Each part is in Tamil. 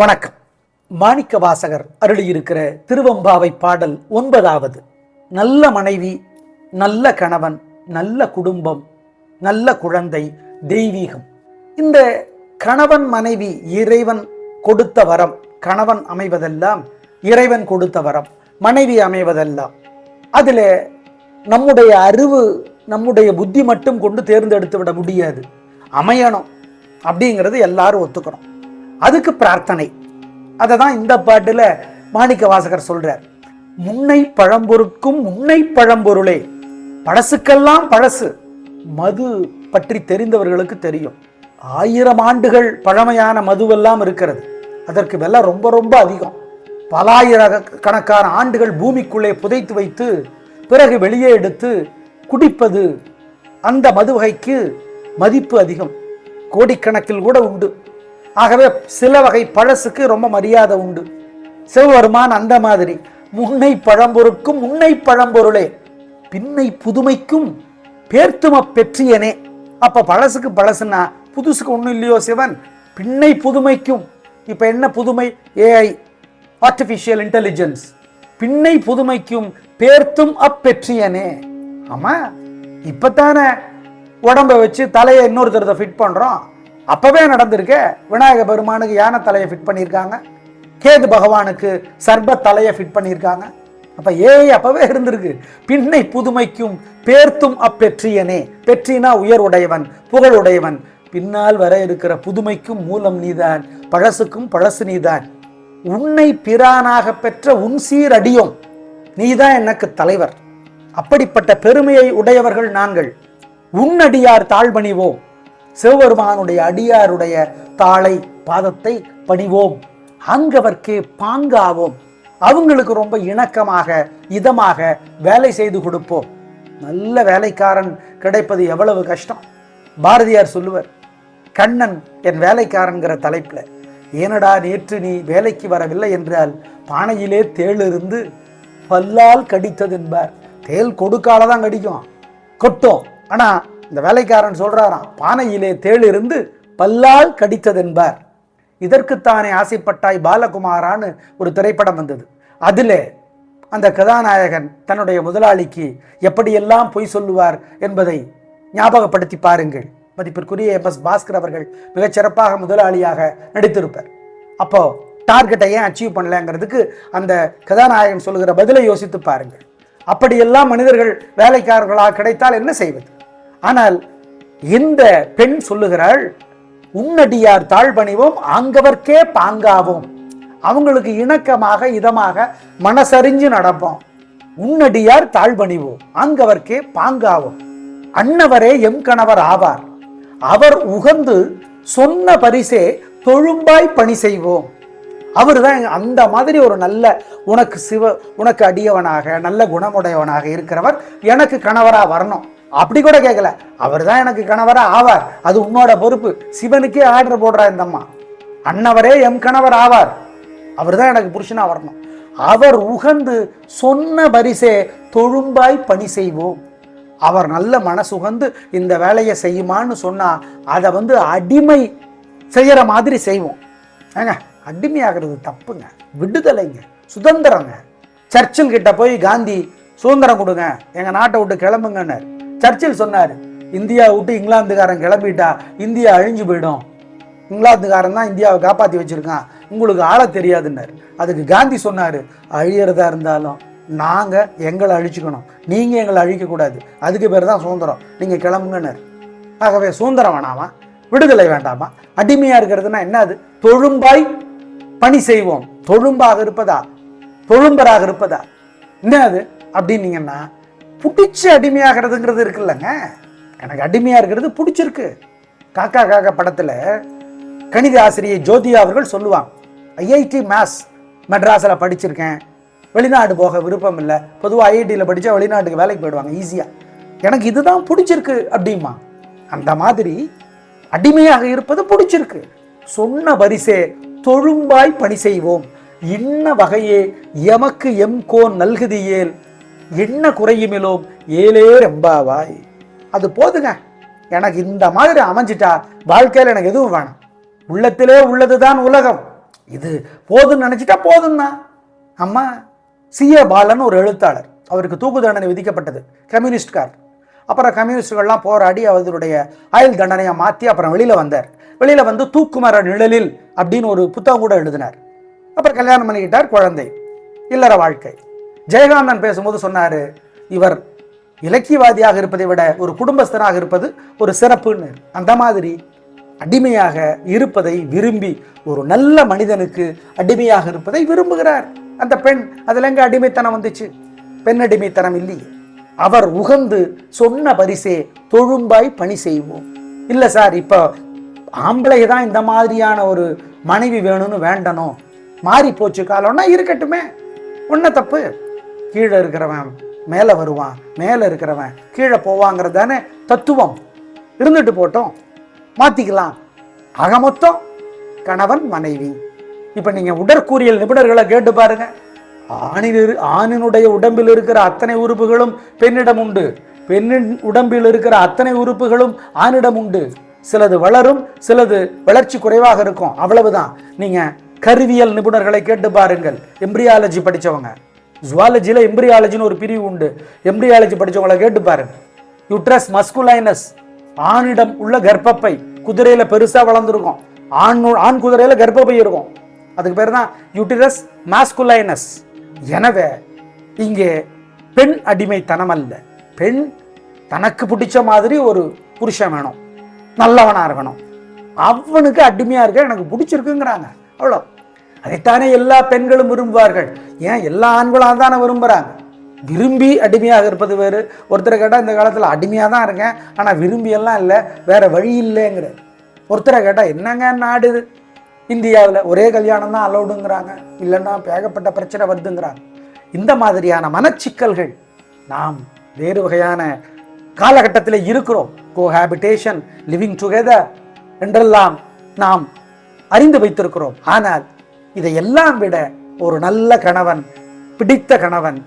வணக்கம். மாணிக்க வாசகர் அருளியிருக்கிற திருவம்பாவை பாடல் ஒன்பதாவது. நல்ல மனைவி நல்ல கணவன் நல்ல குடும்பம் நல்ல குழந்தை தெய்வீகம். இந்த கணவன் மனைவி இறைவன் கொடுத்த வரம் கணவன் அமைவதெல்லாம் இறைவன் கொடுத்த வரம் மனைவி அமைவதெல்லாம். அதில் நம்முடைய அறிவு நம்முடைய புத்தி மட்டும் கொண்டு தேர்ந்தெடுத்து விட முடியாது. அமையணும் அப்படிங்கிறது எல்லாரும் ஒத்துக்கணும். அதுக்கு பிரார்த்தனை. அதை தான் இந்த பாட்டில் மாணிக்க வாசகர் சொல்கிறார் முன்னை பழம்பொருட்கும் முன்னை பழம்பொருளே. பழசுக்கெல்லாம் பழசு. மது பற்றி தெரிந்தவர்களுக்கு தெரியும். ஆயிரம் ஆண்டுகள் பழமையான மதுவெல்லாம் இருக்கிறது. அதற்கு வெலை ரொம்ப ரொம்ப அதிகம். பலாயிர கணக்கான ஆண்டுகள் பூமிக்குள்ளே புதைத்து வைத்து பிறகு வெளியே எடுத்து குடிப்பது அந்த மது வகைக்கு மதிப்பு அதிகம். கோடிக்கணக்கில் கூட உண்டு. ஆகவே சில வகை பழசுக்கு ரொம்ப மரியாதை உண்டு. சிவபெருமான் அந்த மாதிரி முன்னை பழம்பொருட்கும் முன்னை பழம்பொருளே பின்னை புதுமைக்கும் பேர்த்தும பெற்றியனே. அப்ப பழசுக்கு பழசுன்னா புதுசுக்கு ஒன்றும் இல்லையோ சிவன் பின்னை புதுமைக்கும். இப்ப என்ன புதுமை? ஏஐ ஆர்டிஃபிஷியல் இன்டெலிஜென்ஸ் பின்னை புதுமைக்கும் பேர்த்தும் அப்பெற்றியனே ஆமாம் இப்போ தானே உடம்ப வச்சு தலையை இன்னொருத்தரத்தை ஃபிட் பண்றோம். அப்பவே நடந்திருக்கே. விநாயக பெருமானுக்கு யானை தலையை ஃபிட் பண்ணியிருக்காங்க. கேது பகவானுக்கு சர்ப தலையை ஃபிட் பண்ணியிருக்காங்க. அப்போ ஏய் அப்பவே இருந்திருக்கு. பின்னை புதுமைக்கும் பேர்த்தும் அப்பெற்றியனே. பெற்றினா உயர் உடையவன் புகழுடையவன். பின்னால் வர இருக்கிற புதுமைக்கும் மூலம் நீதான் பழசுக்கும் பழசு நீதான். உன்னை பிரானாக பெற்ற உன் சீரடியோம் நீதான் எனக்கு தலைவர். அப்படிப்பட்ட பெருமையை உடையவர்கள் நாங்கள். உன்னடியார் தாழ்பணிவோம் சிவபெருமானுடைய அடியாருடைய தாளை பாதத்தை பணிவோம். அங்கவர்க்கே பாங்காவோம். அவங்களுக்கு ரொம்ப இணக்கமாக இதமாக வேலை செய்து கொடுப்போம். நல்ல வேலைக்காரன் கிடைப்பது எவ்வளவு கஷ்டம். பாரதியார் சொல்லுவர் கண்ணன் என் வேலைக்காரன்கிற தலைப்பில் ஏனடா நேற்று நீ வேலைக்கு வரவில்லை என்றால் பானையிலே தேள் இருந்து பல்லால் கடித்தது என்பார். தேள் கொடுக்கால தான் கடிக்கும். கொட்டும். ஆனால் இந்த வேலைக்காரன் சொல்கிறாராம் பானையிலே தேள் இருந்து பல்லால் கடித்ததென்பார். இதற்குத்தானே ஆசைப்பட்டாய் பாலகுமாரான்னு ஒரு திரைப்படம் வந்தது. அதிலே அந்த கதாநாயகன் தன்னுடைய முதலாளிக்கு எப்படியெல்லாம் பொய் சொல்லுவார் என்பதை ஞாபகப்படுத்தி பாருங்கள். மதிப்பிற்குரிய எம். எஸ். பாஸ்கர் அவர்கள் மிகச் சிறப்பாக முதலாளியாக நடித்திருப்பார். அப்போ டார்கெட்டை ஏன் அச்சீவ் பண்ணலங்கிறதுக்கு அந்த கதாநாயகன் சொல்லுகிற பதிலை யோசித்து பாருங்கள். அப்படியெல்லாம் மனிதர்கள் வேலைக்காரர்களாக கிடைத்தால் என்ன செய்வது? ஆனால் இந்த பெண் சொல்லுகிறாள் உன்னடியார் தாழ்பணிவோம் ஆங்கவர்க்கே பாங்காவோம். அவங்களுக்கு இணக்கமாக இதமாக மனசறிஞ்சு நடப்போம். உன்னடியார் தாழ்பணிவோம் ஆங்கவர்க்கே பாங்காவோம். அன்னவரே எம் கணவர் ஆவார். அவர் உகந்து சொன்ன பரிசே தொழும்பாய் பணி செய்வோம். அவர் தான் அந்த மாதிரி ஒரு நல்ல உனக்கு சிவ உனக்கு அடியவனாக நல்ல குணமுடையவனாக இருக்கிறவர். எனக்கு கணவராக வரணும். அப்படி கூட கேட்கல அவர் தான் எனக்கு கணவராக ஆவார். அது உன்னோட பொறுப்பு. சிவனுக்கே ஆர்டர் போடுறா இந்த அம்மா. அன்னவரே எம் கணவர் ஆவார். அவர் தான் எனக்கு புருஷனாக வரணும். அவர் உகந்து சொன்ன பரிசே தொழும்பாய் பணி செய்வோம். அவர் நல்ல மனசுகந்து இந்த வேலையை செய்யுமான்னு சொன்னால் அதை வந்து அடிமை செய்கிற மாதிரி செய்வோம். ஏங்க அடிமையாகிறது தப்புங்க. விடுதலைங்க. சுதந்திரங்க. சர்ச்சில் கிட்ட போய் காந்தி சுதந்திரம் கொடுங்க. எங்கள் நாட்டை விட்டு கிளம்புங்கன்னு சர்ச்சில் சொன்னார் இந்தியா விட்டு இங்கிலாந்துக்காரன் கிளம்பிட்டா இந்தியா அழிஞ்சு போயிடும். இங்கிலாந்துக்காரன் தான் இந்தியாவை காப்பாற்றி வச்சிருக்கான். உங்களுக்கு ஆள தெரியாதுன்னார். அதுக்கு காந்தி சொன்னார் அழியிறதா இருந்தாலும் நாங்கள் எங்களை அழிச்சுக்கணும். நீங்கள் எங்களை அழிக்கக்கூடாது. அதுக்கு பேர் தான் சுதந்திரம். நீங்கள் கிளம்புங்கன்னாரு. ஆகவே சுதந்திரம் வேணாமா? விடுதலை வேண்டாமா? அடிமையாக இருக்கிறதுனா என்ன அது தொழும்பாய் பணி செய்வோம். தொழும்பாக இருப்பதா? தொழும்பராக இருப்பதா? என்ன அது அப்படின்னீங்கன்னா பிடிச்ச அடிமையாகிறதுங்கிறது இருக்குல்லங்க. எனக்கு அடிமையாக இருக்கிறது பிடிச்சிருக்கு. காக்கா காக்கா படத்தில் கணித ஆசிரியை ஜோதியா அவர்கள் சொல்லுவாங்க ஐஐடி மேத்ஸ் மெட்ராஸில் படிச்சிருக்கேன். வெளிநாடு போக விருப்பம் இல்லை. பொதுவாக ஐஐடியில் படித்தா வெளிநாட்டுக்கு வேலைக்கு போயிடுவாங்க ஈஸியாக எனக்கு இதுதான் பிடிச்சிருக்கு அப்படிமா. அந்த மாதிரி அடிமையாக இருப்பது பிடிச்சிருக்கு. சொன்ன வரிசே தொழும்பாய் பணி செய்வோம். இன்ன வகையே எமக்கு எம் கோன் நல்குதியேல். என்ன குறையுமிலோம் ஏலே ரெம்பாவாய். அது போதுங்க. எனக்கு இந்த மாதிரி அமைஞ்சிட்டா வாழ்க்கையில் எனக்கு எதுவும் வேணாம். உள்ளத்திலே உள்ளது தான் உலகம். இது போதும்னு நினச்சிட்டா போதும் தான் அம்மா சிஏ பாலன் ஒரு எழுத்தாளர். அவருக்கு தூக்கு தண்டனை விதிக்கப்பட்டது. கம்யூனிஸ்ட்கார் அப்புறம் கம்யூனிஸ்டுகள்லாம் போராடி அவருடைய ஆயுள் தண்டனையை மாற்றி அப்புறம் வெளியில் வந்தார். வெளியில் வந்து தூக்குமர நிழலில் அப்படின்னு ஒரு புத்தகம் கூட எழுதினார். அப்புறம் கல்யாணம் பண்ணிக்கிட்டார் குழந்தை. இல்லற வாழ்க்கை. ஜெயகாந்தன் பேசும்போது சொன்னார் இவர் இலக்கியவாதியாக இருப்பதை விட ஒரு குடும்பஸ்தனாக இருப்பது ஒரு சிறப்புன்னு. அந்த மாதிரி அடிமையாக இருப்பதை விரும்பி ஒரு நல்ல மனிதனுக்கு அடிமையாக இருப்பதை விரும்புகிறார். அந்த பெண் அதில் எங்கே அடிமைத்தனம் வந்துச்சு? பெண் அடிமைத்தனம் இல்லையே. அவர் உகந்து சொன்ன பரிசே தொழும்பாய் பணி செய்வோம். இல்லை சார் இப்போ ஆம்பளை தான் இந்த மாதிரியான ஒரு மனைவி வேணும்னு வேண்டணும். மாறி போச்சு காலம்னா இருக்கட்டுமே. ஒன்றும் தப்பு? கீழே இருக்கிறவன் மேலே வருவான் மேலே இருக்கிறவன் கீழே போவாங்கிறது தானே தத்துவம். இருந்துட்டு போட்டோம் மாற்றிக்கலாம் ஆக மொத்தம் கணவன் மனைவி. இப்போ நீங்கள் உடற்கூறியல் நிபுணர்களை கேட்டு பாருங்க. ஆணில் இரு ஆணினுடைய உடம்பில் இருக்கிற அத்தனை உறுப்புகளும் பெண்ணிடம் உண்டு. பெண்ணின் உடம்பில் இருக்கிற அத்தனை உறுப்புகளும் ஆணிடம் உண்டு. சிலது வளரும் சிலது வளர்ச்சி குறைவாக இருக்கும். அவ்வளவுதான். நீங்கள் கருவியல் நிபுணர்களை கேட்டு பாருங்கள். எம்பிரியாலஜி படிச்சவங்க. ஜுவாலஜியில் எம்பிரியாலஜின்னு ஒரு பிரிவு உண்டு. எம்பிரியாலஜி படிச்சவங்கள கேட்டு பாருங்க. யுட்ரஸ் மஸ்குலைனஸ் ஆணிடம் உள்ள கர்ப்பப்பை. குதிரையில் பெருசாக வளர்ந்துருக்கும். ஆண் ஆண் குதிரையில் கர்ப்பப்பை இருக்கும். அதுக்கு பேர் தான் யூட்டிரஸ் மாஸ்குலைனஸ் எனவே இங்கே பெண் அடிமைத்தனம் அல்ல. பெண் தனக்கு பிடிச்ச மாதிரி ஒரு புருஷன் வேணும். நல்லவனாக இருக்கணும். அவனுக்கு அடிமையாக இருக்க எனக்கு பிடிச்சிருக்குங்கிறாங்க. அவ்வளோ அதைத்தானே எல்லா பெண்களும் விரும்புவார்கள். ஏன்? எல்லா ஆண்களும் தானே விரும்புகிறாங்க விரும்பி அடிமையாக இருப்பது வேறு. ஒருத்தரை கேட்டால் இந்த காலத்தில் அடிமையாக தான் இருக்கேன். ஆனால் விரும்பியெல்லாம் இல்லை. வேறு வழி இல்லைங்கிற ஒருத்தரை கேட்டால் என்னங்க நாடு இது? இந்தியாவில் ஒரே கல்யாணம் தான் அலௌடுங்கிறாங்க. இல்லைன்னா ஏகப்பட்ட பிரச்சனை வருதுங்கிறாங்க. இந்த மாதிரியான மனச்சிக்கல்கள் நாம் வேறு வகையான காலகட்டத்தில் இருக்கிறோம். கோஹாபிட்டேஷன் லிவிங் டுகெதர் என்றெல்லாம் நாம் அறிந்து வைத்திருக்கிறோம். ஆனால் இதையெல்லாம் விட ஒரு நல்ல கணவன் பிடித்த கணவன்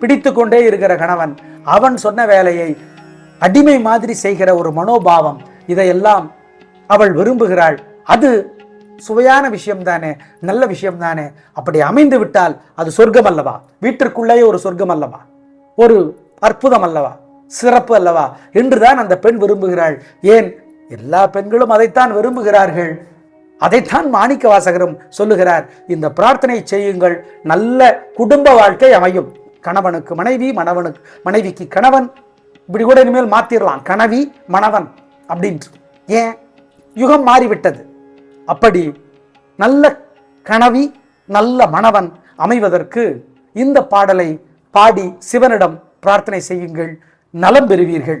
பிடித்து கொண்டே இருக்கிற கணவன் அவன் சொன்ன வேலையை அடிமை மாதிரி செய்கிற ஒரு மனோபாவம் இதையெல்லாம் அவள் விரும்புகிறாள். அது சுவையான விஷயம் தானே நல்ல விஷயம் தானே அப்படி அமைந்து விட்டால் அது சொர்க்கம் அல்லவா? வீட்டிற்குள்ளேயே ஒரு சொர்க்கம் அல்லவா? ஒரு அற்புதம் அல்லவா? சிறப்பு அல்லவா? என்றுதான் அந்த பெண் விரும்புகிறாள். ஏன்? எல்லா பெண்களும் அதைத்தான் விரும்புகிறார்கள். அதைத்தான் மாணிக்க வாசகரும் சொல்லுகிறார். இந்த பிரார்த்தனை செய்யுங்கள். நல்ல குடும்ப வாழ்க்கை அமையும். கணவனுக்கு மனைவி மணவனுக்கு மனைவிக்கு கணவன். இப்படி கூட இனிமேல் மாத்திரலாம். கணவி மணவன் அப்படின்ட்டு. ஏன்? யுகம் மாறிவிட்டது. அப்படி நல்ல கணவி நல்ல மணவன் அமைவதற்கு இந்த பாடலை பாடி சிவனிடம் பிரார்த்தனை செய்யுங்கள். நலம் பெறுவீர்கள்.